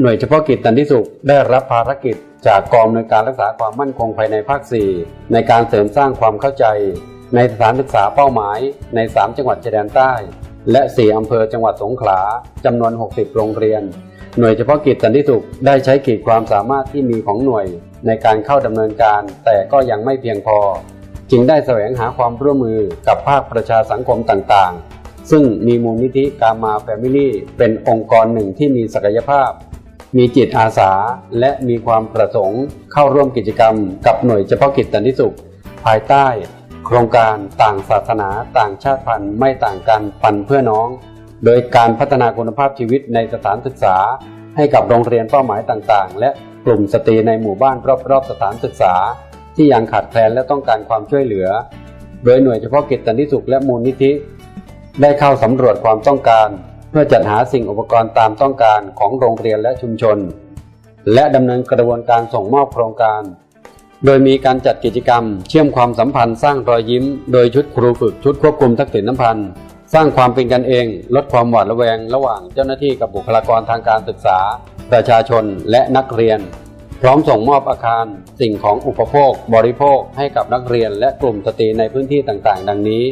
หน่วยเฉพาะกิจสันติสุขได้รับภารกิจจากกองอำนวยการรักษาความมั่นคงภายในภาค 4 ในการเสริมสร้างความเข้าใจ ในสถานศึกษาเป้าหมายใน 3 จังหวัดชายแดนใต้ และ 4 อำเภอจังหวัดสงขลาจำนวน 60 โรงเรียน หน่วยเฉพาะกิจสันติสุขได้ใช้ขีดความสามารถที่มีของหน่วย ในการเข้าดำเนินการ แต่ก็ยังไม่เพียงพอ จึงได้แสวงหาความร่วมมือกับภาคประชาสังคมต่างๆ ซึ่งมีมูลนิธิกามาแฟมิลี่เป็นองค์กรหนึ่งที่มีศักยภาพ มีจิตอาสาและมีความประสงค์เข้าร่วมกิจกรรม กับหน่วยเฉพาะกิจสันติสุข ภายใต้ โครงการต่างศาสนาต่างชาติพันธุ์ไม่ต่างกันปันเพื่อน้อง โดยการพัฒนาคุณภาพชีวิตในสถานศึกษา ให้กับโรงเรียนเป้าหมายต่างๆ และกลุ่มสตรีในหมู่บ้านรอบๆสถานศึกษา ที่ยังขาดแคลนและต้องการความช่วยเหลือ โดยหน่วยเฉพาะกิจสันติสุขและมูลนิธิ ได้เข้าสำรวจความต้องการ พื่อจัดหาสิ่งอุปกรณ์ตามต้องการของโรงเรียนและชุมชน และดำเนินกระบวนการส่งมอบโครงการ โดยมีการจัดกิจกรรม เชื่อมความสัมพันธ์สร้างรอยยิ้ม โดยชุดครูฝึกชุดควบคุมทักษิณน้ำพันธ์สร้างความเป็นกันเอง ลดความหวาดระแวง ระหว่างเจ้าหน้าที่กับบุคลากรทางการศึกษา ประชาชนและนักเรียน พร้อมส่งมอบอาคาร สิ่งของอุปโภค บริโภคให้กับนักเรียนและกลุ่มสตรีในพื้นที่ต่างๆ ดังนี้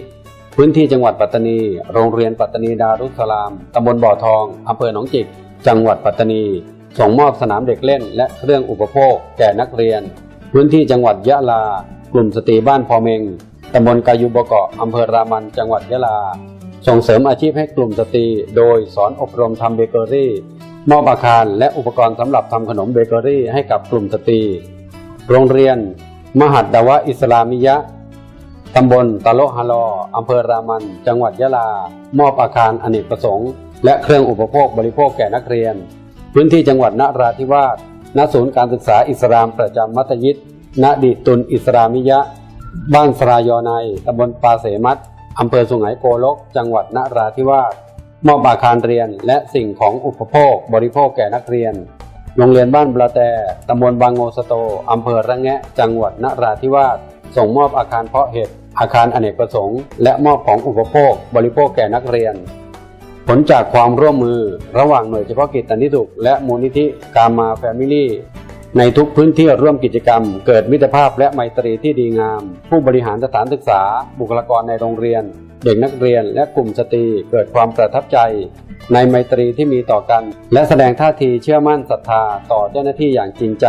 พื้นที่จังหวัดปัตตานี โรงเรียนปัตตานีดารุสสลาม ตำบลบ่อทอง อำเภอหนองจิก จังหวัดปัตตานี ส่งมอบสนามเด็กเล่น และเครื่องอุปโภค แก่นักเรียน พื้นที่จังหวัดยะลา กลุ่มสตรีบ้านพอเมง ตำบลกายุบเกาะอำเภอรามันจังหวัดยะลา ส่งเสริมอาชีพให้กลุ่มสตรี โดยสอนอบรมทำเบเกอรี่ มอบอาคารและอุปกรณ์สำหรับทำขนมเบเกอรี่ให้กับกลุ่มสตรี โรงเรียน มหัดดาวะอิสลามิยะ ตำบลตะโลฮาลออำเภอรามัน จังหวัดยะลา มอบอาคารอเนกประสงค์ และเครื่องอุปโภคบริโภคแก่นักเรียน พื้นที่จังหวัดนราธิวาส ณ ศูนย์การศึกษาอิสลามประจำมัธยิดณดีตุนอิสลามิยะ บ้านสรายอในตำบลปาเสมัดอำเภอสุไหงโกลก จังหวัดนราธิวาส มอบอาคารเรียนและสิ่งของอุปโภคบริโภคแก่นักเรียน โรงเรียนบ้านบลาแต่ตำบลบางโงสโตอำเภอระแงะ จังหวัดนราธิวาส ส่งมอบอาคารเพาะเห็ด อาคารอเนกประสงค์ และมอบของอุปโภค บริโภคแก่นักเรียน ผลจากความร่วมมือระหว่างหน่วยเฉพาะกิจสันติสุขและมูลนิธิกามาแฟมิลี่ในทุกพื้นที่ร่วมกิจกรรม เกิดมิตรภาพและไมตรีที่ดีงาม ผู้บริหารสถานศึกษา บุคลากรในโรงเรียน เด็กนักเรียนและกลุ่มสตรีเกิดความประทับใจ ในไมตรีที่มีต่อกัน และแสดงท่าทีเชื่อมั่นศรัทธาต่อเจ้าหน้าที่อย่างจริงใจ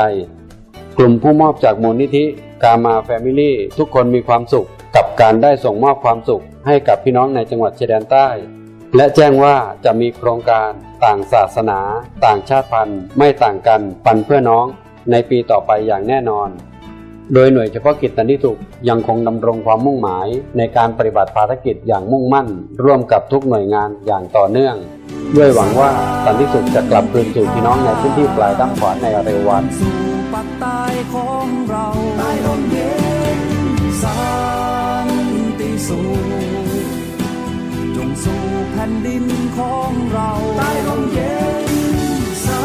กลุ่มผู้มอบจากมูลนิธิกามาแฟมิลี่ทุกคนมีความสุข กับการได้ส่งมอบความสุขให้กับพี่น้องในจังหวัดชายแดนใต้ และแจ้งว่าจะมีโครงการต่างศาสนา ต่างชาติพันธุ์ ไม่ต่างกันปันเพื่อน้องในปีต่อไปอย่างแน่นอน โดยหน่วยเฉพาะกิจสันติสุขยังคงดำรงความมุ่งหมายในการปฏิบัติภารกิจอย่างมุ่งมั่น ร่วมกับทุกหน่วยงานอย่างต่อเนื่อง ด้วยหวังว่าสันติสุขจะกลับคืนสู่พี่น้องในพื้นที่ปลายด้านขวาในเร็ววันสู่ปักใต้ของเราใต้ร่มเย็นสันติ สู่จงสู่แผ่นดินของเราใต้ร่มเย็นสา